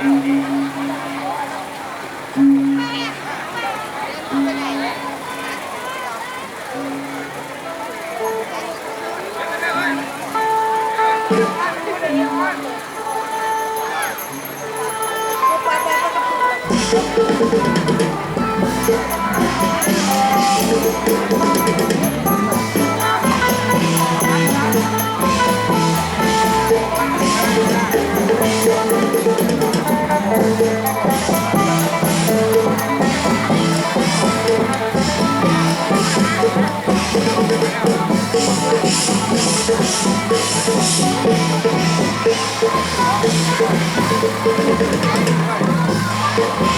in the เ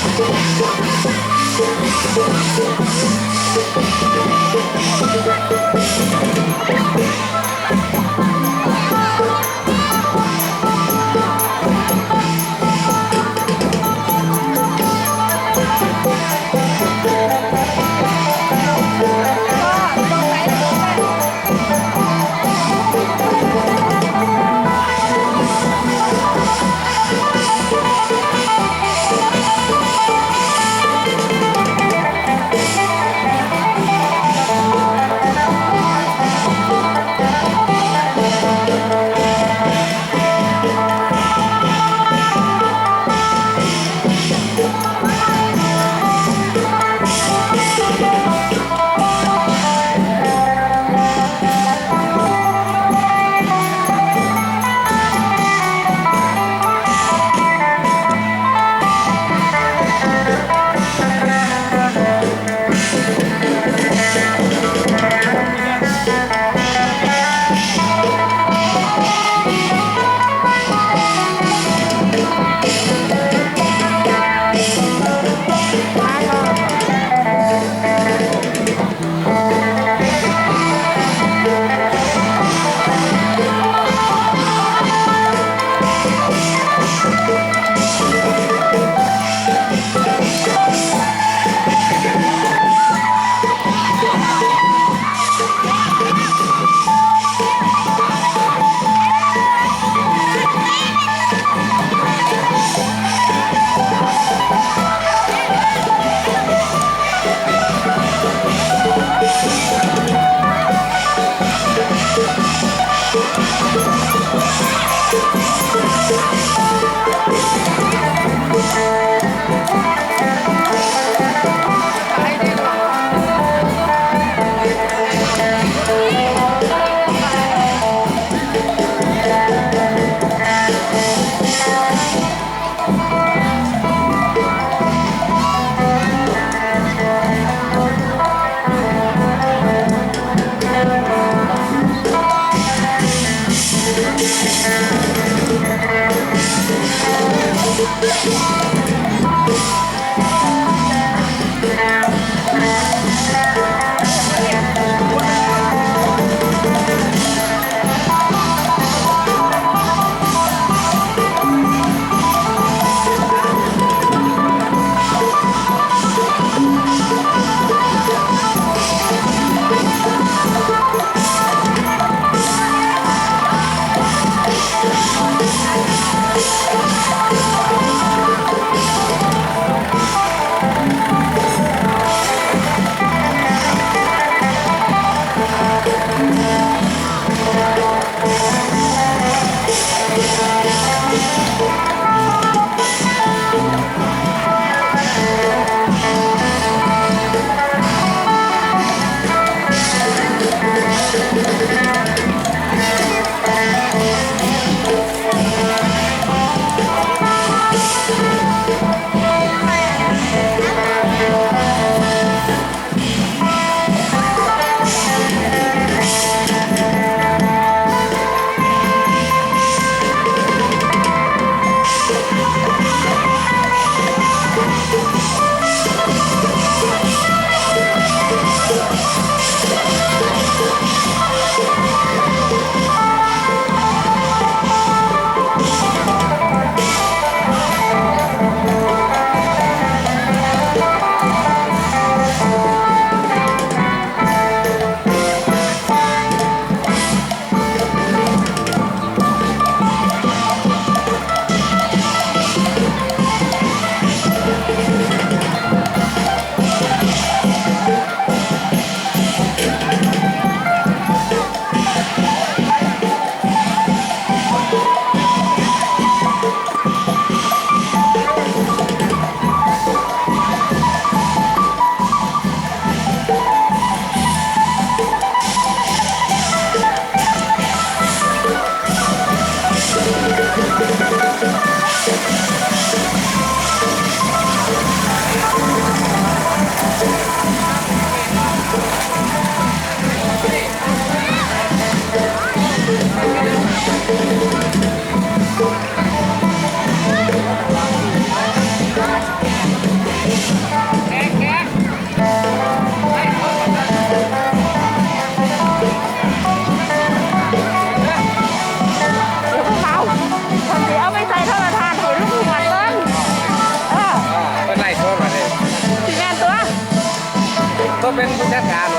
เป็นผู้จัดการ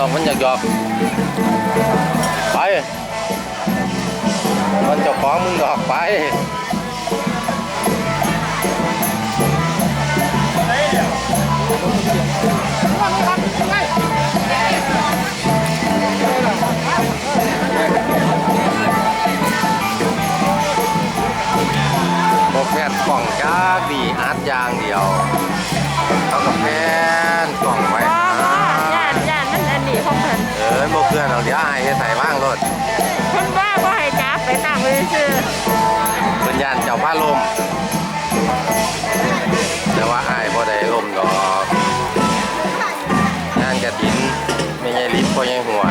nào vẫn giọt giọt phải. Vẫn cho khó muốn giọt phải Hãy subscribe เป็ญยานเจ้าผ้าลม แต่ว่าไอ้พอได้ลมดอกงานกระดินไม่ใช่ลิ้นพอยังหัว